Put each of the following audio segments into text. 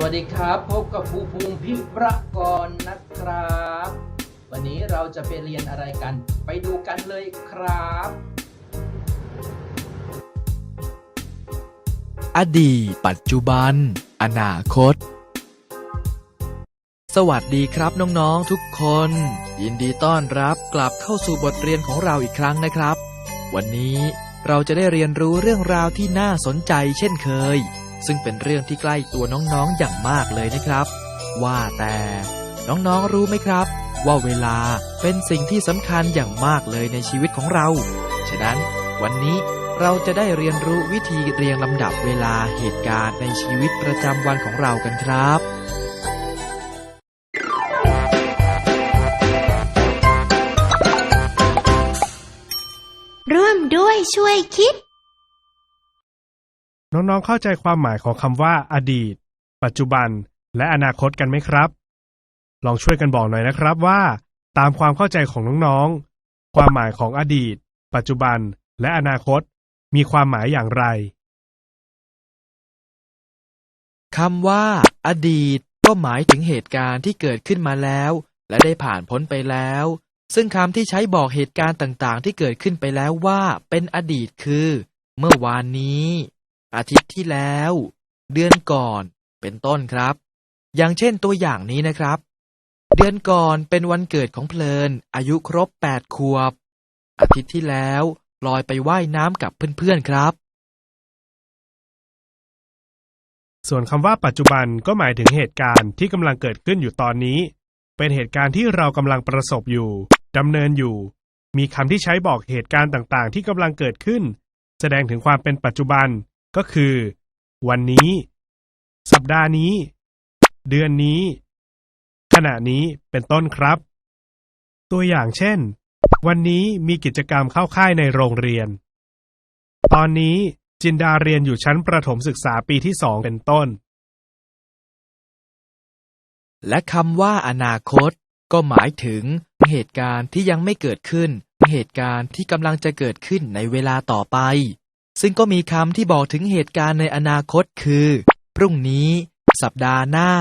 วัสดีครับพบกับภูภูมิพิประกรณ์นะครับ วันนี้เราจะไปเรียนอะไรกัน ไปดูกันเลยครับ อดีต ปัจจุบัน อนาคต สวัสดีครับน้องๆทุกคน ยินดีต้อนรับกลับเข้าสู่บทเรียนของเราอีกครั้งนะครับ วันนี้เราจะได้เรียนรู้เรื่องราวที่น่าสนใจเช่นเคย ซึ่งเป็นเรื่องที่ใกล้ตัวน้องๆอย่างมากเลยนะครับ ว่าแต่น้องๆรู้ไหมครับ ว่าเวลาเป็นสิ่งที่สำคัญอย่างมากเลยในชีวิตของเรา ฉะนั้นวันนี้เราจะได้เรียนรู้วิธีเรียงลำดับเวลาเหตุการณ์ในชีวิตประจำวันของเรากันครับร่วมด้วยช่วยคิด น้องๆเข้าใจความหมายของคำว่า อดีต ปัจจุบัน และอนาคตกันไหมครับ ลองช่วยกันบอกหน่อยนะครับว่า ตามความเข้าใจของน้องๆ ความหมายของอดีต ปัจจุบัน และอนาคต มีความหมายอย่างไรคำว่า อดีต ก็หมายถึงเหตุการณ์ที่เกิดขึ้นมาแล้ว และได้ผ่านพ้นไปแล้ว ซึ่งคำที่ใช้บอกเหตุการณ์ต่างๆ ที่เกิดขึ้นไปแล้วว่า เป็นอดีตคือ เมื่อวานนี้ อาทิตย์ที่แล้ว เดือนก่อนเป็นต้นครับ อย่างเช่นตัวอย่างนี้นะครับ เดือนก่อนเป็นวันเกิดของเพลิน อายุครบ8ขวบ อาทิตย์ที่แล้วลอยไปว่ายน้ำกับเพื่อนๆครับ ส่วนคำว่าปัจจุบันก็หมายถึงเหตุการณ์ที่กำลังเกิดขึ้นอยู่ตอนนี้ เป็นเหตุการณ์ที่เรากำลังประสบอยู่ดำเนินอยู่ มีคำที่ใช้บอกเหตุการณ์ต่างๆ ที่กำลังเกิดขึ้น แสดงถึงความเป็นปัจจุบัน ก็คือ วันนี้ สัปดาห์นี้ เดือนนี้ ขณะนี้เป็นต้นครับ ตัวอย่างเช่น วันนี้มีกิจกรรมเข้าค่ายในโรงเรียน ตอนนี้จินดาเรียนอยู่ชั้นประถมศึกษาปีที่สองเป็นต้น และคำว่าอนาคต ก็หมายถึงเหตุการณ์ที่ยังไม่เกิดขึ้น เหตุการณ์ที่กำลังจะเกิดขึ้นในเวลาต่อไป ซึ่งก็มีคำที่บอกถึงเหตุการณ์ในอนาคตคือ พรุ่งนี้ สัปดาห์หน้า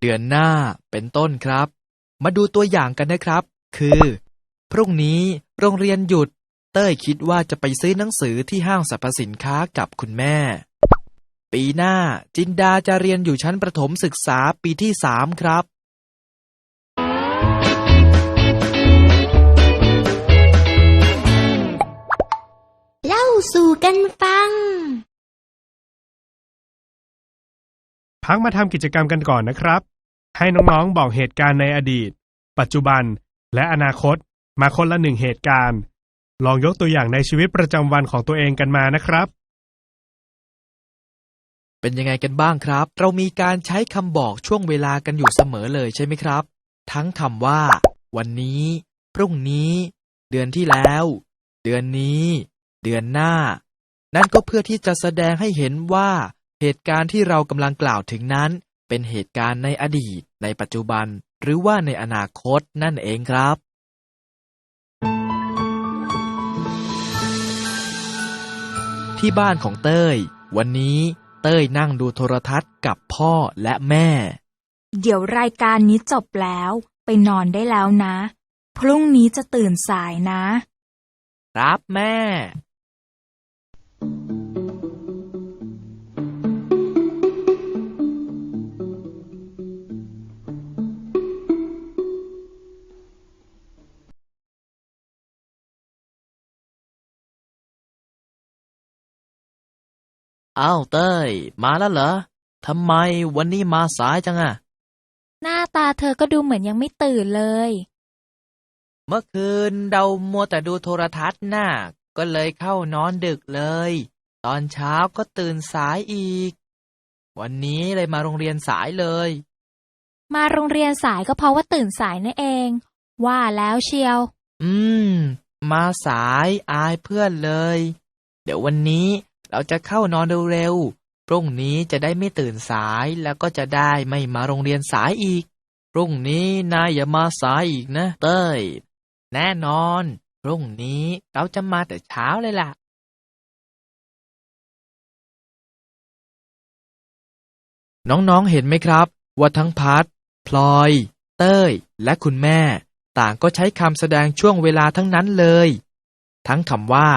เดือนหน้า เป็นต้นครับ มาดูตัวอย่างกันนะครับ คือ พรุ่งนี้โรงเรียนหยุด เต้ยคิดว่าจะไปซื้อหนังสือที่ห้างสรรพสินค้ากับคุณแม่ ปีหน้าจินดาจะเรียนอยู่ชั้นประถมศึกษาปีที่สามครับ กันฟัง พักมาทำกิจกรรมกันก่อนนะครับ ให้น้องๆบอกเหตุการณ์ในอดีต ปัจจุบัน และอนาคต มาคนละหนึ่งเหตุการณ์ ลองยกตัวอย่างในชีวิตประจำวันของตัวเองกันมานะครับ เป็นยังไงกันบ้างครับ เรามีการใช้คำบอกช่วงเวลากันอยู่เสมอเลยใช่ไหมครับ ทั้งคำว่า วันนี้ พรุ่งนี้ เดือนที่แล้ว เดือนนี้ เดือนหน้า นั่นก็เพื่อที่จะแสดงให้เห็นว่า เหตุการณ์ที่เรากำลังกล่าวถึงนั้น เป็นเหตุการณ์ในอดีต ในปัจจุบัน หรือว่าในอนาคตนั่นเองครับ ที่บ้านของเต้ย วันนี้เต้ยนั่งดูโทรทัศน์กับพ่อและแม่ เดี๋ยวรายการนี้จบแล้ว ไปนอนได้แล้วนะ พรุ่งนี้จะตื่นสายนะ ครับแม่ อ้าวเต้ย มาแล้วเหรอทำไมวันนี้มาสายจังอะหน้าตาเธอก็ดูเหมือนยังไม่ตื่นเลย เมื่อคืนเรามัวแต่ดูโทรทัศน์น่ะก็เลยเข้านอนดึกเลย ตอนเช้าก็ตื่นสายอีก วันนี้เลยมาโรงเรียนสายเลย มาโรงเรียนสายก็เพราะว่าตื่นสายนั่นเอง ว่าแล้วเชียว อืม มาสายอายเพื่อนเลย เดี๋ยววันนี้ เราจะเข้านอนเร็วๆ พรุ่งนี้จะได้ไม่ตื่นสายแล้วก็จะได้ไม่มาโรงเรียนสายอีก พรุ่งนี้นายอย่ามาสายอีกนะ เต้ย แน่นอน พรุ่งนี้เราจะมาแต่เช้าเลยล่ะน้องๆ เห็นไหมครับว่าทั้งพัดพลอย เต้ย และคุณแม่ ต่างก็ใช้คำแสดงช่วงเวลาทั้งนั้นเลย ทั้งคำว่า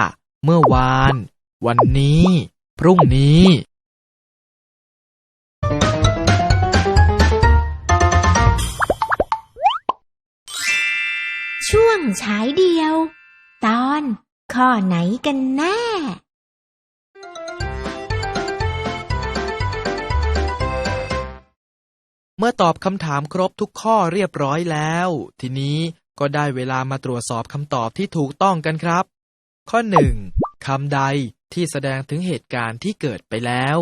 เมื่อวาน วันนี้ พรุ่งนี้ ช่วงฉายเดียว ตอนข้อไหนกันแน่เมื่อตอบคำถามครบทุกข้อเรียบร้อยแล้ว ทีนี้ก็ได้เวลามาตรวจสอบคำตอบที่ถูกต้องกันครับ ข้อ 1. คำใด ที่แสดงถึงเหตุการณ์ที่เกิดไปแล้ว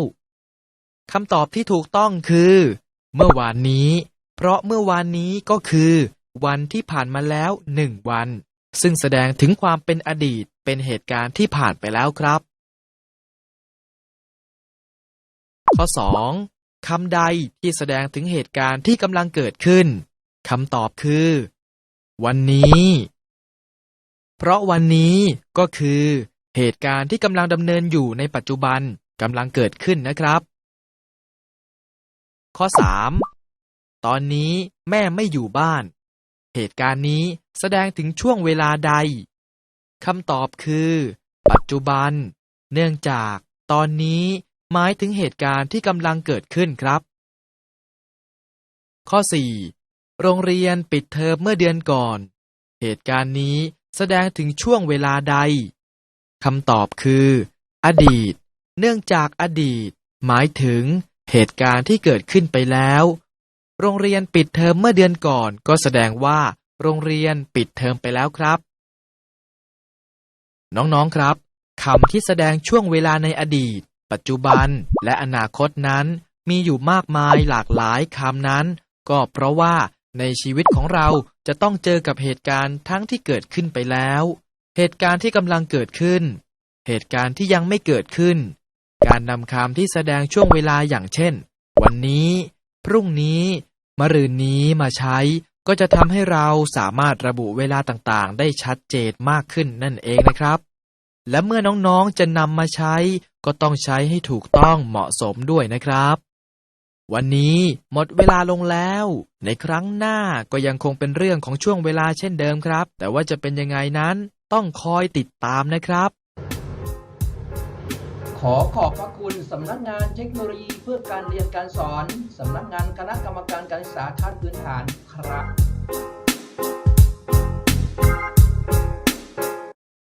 คำตอบที่ถูกต้องคือ เมื่อวานนี้ เพราะเมื่อวานนี้ก็คือ วันที่ผ่านมาแล้วหนึ่งวัน ซึ่งแสดงถึงความเป็นอดีตเป็นเหตุการณ์ที่ผ่านไปแล้วครับ ข้อ 2. คำใดที่แสดงถึงเหตุการณ์ที่กำลังเกิดขึ้นคำตอบคือ วันนี้ เพราะวันนี้ก็คือ เหตุการณ์ที่กำลังดำเนินอยู่ในปัจจุบันกำลังเกิดขึ้นนะครับ ข้อ 3. ตอนนี้แม่ไม่อยู่บ้าน เหตุการณ์นี้แสดงถึงช่วงเวลาใดคำตอบคือ ปัจจุบัน เนื่องจาก ตอนนี้หมายถึงเหตุการณ์ที่กำลังเกิดขึ้นครับ ข้อ 4. โรงเรียนปิดเทอมเมื่อเดือนก่อน เหตุการณ์นี้แสดงถึงช่วงเวลาใด คำตอบคือ อดีต เนื่องจากอดีต หมายถึง เหตุการณ์ที่เกิดขึ้นไปแล้ว โรงเรียนปิดเทอมเมื่อเดือนก่อน ก็แสดงว่า โรงเรียนปิดเทอมไปแล้วครับ น้องๆครับคำที่แสดงช่วงเวลาในอดีต ปัจจุบัน และอนาคตนั้น มีอยู่มากมายหลากหลายคำนั้น ก็เพราะว่าในชีวิตของเราจะต้องเจอกับเหตุการณ์ทั้งที่เกิดขึ้นไปแล้ว เหตุการณ์ที่กำลังเกิดขึ้น เหตุการณ์ที่ยังไม่เกิดขึ้น การนำคำที่แสดงช่วงเวลาอย่างเช่น วันนี้ พรุ่งนี้ มะรืนนี้มาใช้ ก็จะทำให้เราสามารถระบุเวลาต่างๆ ได้ชัดเจนมากขึ้นนั่นเองนะครับ และเมื่อน้องๆจะนำมาใช้ ก็ต้องใช้ให้ถูกต้องเหมาะสมด้วยนะครับ วันนี้หมดเวลาลงแล้ว ในครั้งหน้าก็ยังคงเป็นเรื่องของช่วงเวลาเช่นเดิมครับ แต่ว่าจะเป็นยังไงนั้น ต้องคอยติดตามนะครับ ขอขอบพระคุณสำนักงานเทคโนโลยีเพื่อการเรียนการสอน สำนักงานคณะกรรมการการศึกษาขั้นพื้นฐานครับ